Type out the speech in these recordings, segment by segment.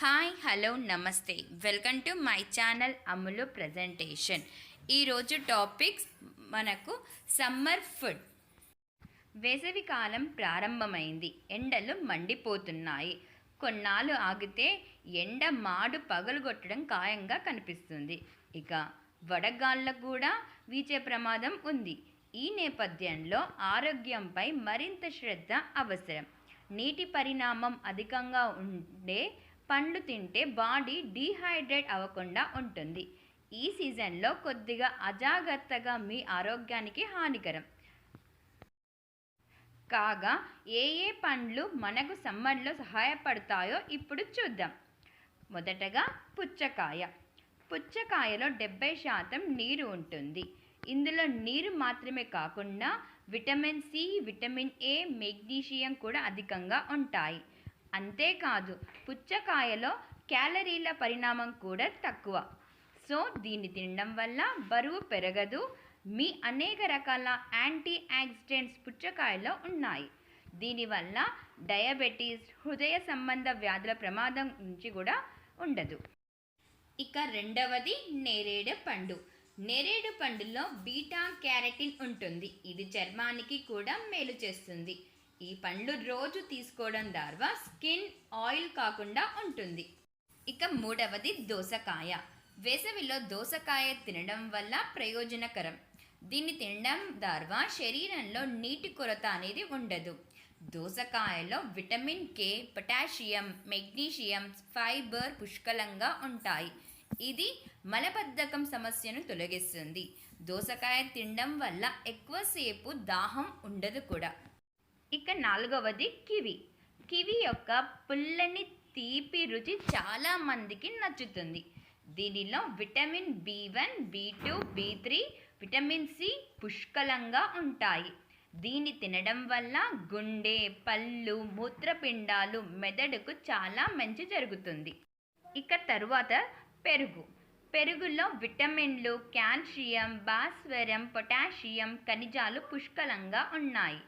Hi hello నమస్తే. Welcome to my channel Ammulu presentation. ఈరోజు topics మనకు సమ్మర్ ఫుడ్. వేసవి కాలం ప్రారంభమైంది. ఎండలు మండిపోతున్నాయి. కొన్నాళ్ళు ఆగితే ఎండ మాడు పగలుగొట్టడం ఖాయంగా కనిపిస్తుంది. ఇక వడగాళ్ళకు కూడా వీచే ప్రమాదం ఉంది. ఈ నేపథ్యంలో ఆరోగ్యంపై మరింత శ్రద్ధ అవసరం. నీటి పరిణామం అధికంగా ఉండే పండ్లు తింటే బాడీ డీహైడ్రేట్ అవ్వకుండా ఉంటుంది. ఈ సీజన్లో కొద్దిగా అజాగ్రత్తగా మీ ఆరోగ్యానికి హానికరం. కాగా ఏ ఏ పండ్లు మనకు సమ్మర్లో సహాయపడతాయో ఇప్పుడు చూద్దాం. మొదటగా పుచ్చకాయ. పుచ్చకాయలో డెబ్బై శాతం నీరు ఉంటుంది. ఇందులో నీరు మాత్రమే కాకుండా vitamin C vitamin A magnesium కూడా అధికంగా ఉంటాయి. అంతేకాదు పుచ్చకాయలో క్యాలరీల పరిణామం కూడా తక్కువ. సో దీన్ని తినడం వల్ల బరువు పెరగదు. మీ అనేక రకాల యాంటీ యాక్సిడెంట్స్ పుచ్చకాయలో ఉన్నాయి. దీనివల్ల డయాబెటీస్ హృదయ సంబంధ వ్యాధుల ప్రమాదం నుంచి కూడా ఉండదు. ఇక రెండవది నేరేడు పండు. నేరేడు పండులో బీటా క్యారటిన్ ఉంటుంది. ఇది చర్మానికి కూడా మేలు చేస్తుంది. ఈ పండ్లు రోజు తీసుకోవడం ద్వారా స్కిన్ ఆయిల్ కాకుండా ఉంటుంది. ఇక మూడవది దోసకాయ. వేసవిలో దోసకాయ తినడం వల్ల ప్రయోజనకరం. దీన్ని తినడం ద్వారా శరీరంలో నీటి కొరత అనేది ఉండదు. దోసకాయలో vitamin K potassium magnesium fibre పుష్కలంగా ఉంటాయి. ఇది మలబద్ధకం సమస్యను తొలగిస్తుంది. దోసకాయ తినడం వల్ల ఎక్కువసేపు దాహం ఉండదు కూడా. ఇక నాలుగవది కివి. కివి యొక్క పుల్లని తీపి రుచి చాలా మందికి నచ్చుతుంది. దీనిలో vitamin B one B two B three vitamin C పుష్కలంగా ఉంటాయి. దీన్ని తినడం వల్ల గుండె పళ్ళు మూత్రపిండాలు మెదడుకు చాలా మంచి జరుగుతుంది. ఇక తరువాత పెరుగు. పెరుగులో విటమిన్లు కాల్షియం భాస్వరం పొటాషియం ఖనిజాలు పుష్కలంగా ఉన్నాయి.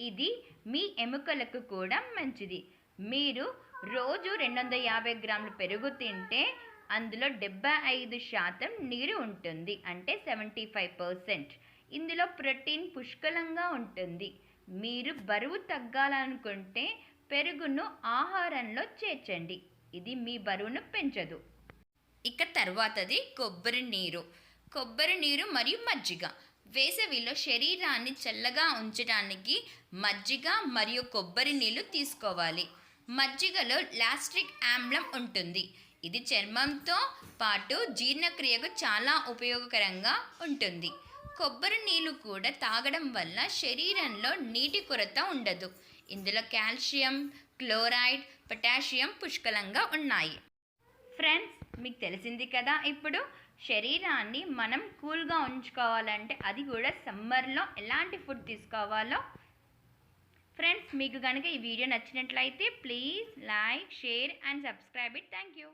ఇది మీ ఎముకలకు కూడా మంచిది. మీరు రోజు రెండు వందల యాభై గ్రాములు పెరుగు తింటే అందులో డెబ్బై ఐదు శాతం నీరు ఉంటుంది అంటే సెవెంటీ ఫైవ్ పర్సెంట్. ఇందులో ప్రోటీన్ పుష్కలంగా ఉంటుంది. మీరు బరువు తగ్గాలనుకుంటే పెరుగును ఆహారంలో చేర్చండి. ఇది మీ బరువును పెంచదు. ఇక తర్వాతది కొబ్బరి నీరు. కొబ్బరి నీరు మరియు మజ్జిగ. వేసవిలో శరీరాన్ని చల్లగా ఉంచడానికి మజ్జిగ మరియు కొబ్బరి నీళ్ళు తీసుకోవాలి. మజ్జిగలో లాస్ట్రిక్ ఆమ్లం ఉంటుంది. ఇది చర్మంతో పాటు జీర్ణక్రియకు చాలా ఉపయోగకరంగా ఉంటుంది. కొబ్బరి నీళ్ళు కూడా తాగడం వల్ల శరీరంలో నీటి కొరత ఉండదు. ఇందులో కాల్షియం క్లోరైడ్ పొటాషియం పుష్కలంగా ఉన్నాయి. ఫ్రెండ్స్ మీకు తెలిసింది కదా ఇప్పుడు శరీరాన్ని మనం కూల్గా ఉంచుకోవాలంటే అది కూడా సమ్మర్లో ఎలాంటి ఫుడ్ తీసుకోవాలో. ఫ్రెండ్స్ మీకు కనుక ఈ వీడియో నచ్చినట్లయితే please like share and subscribe it. Thank you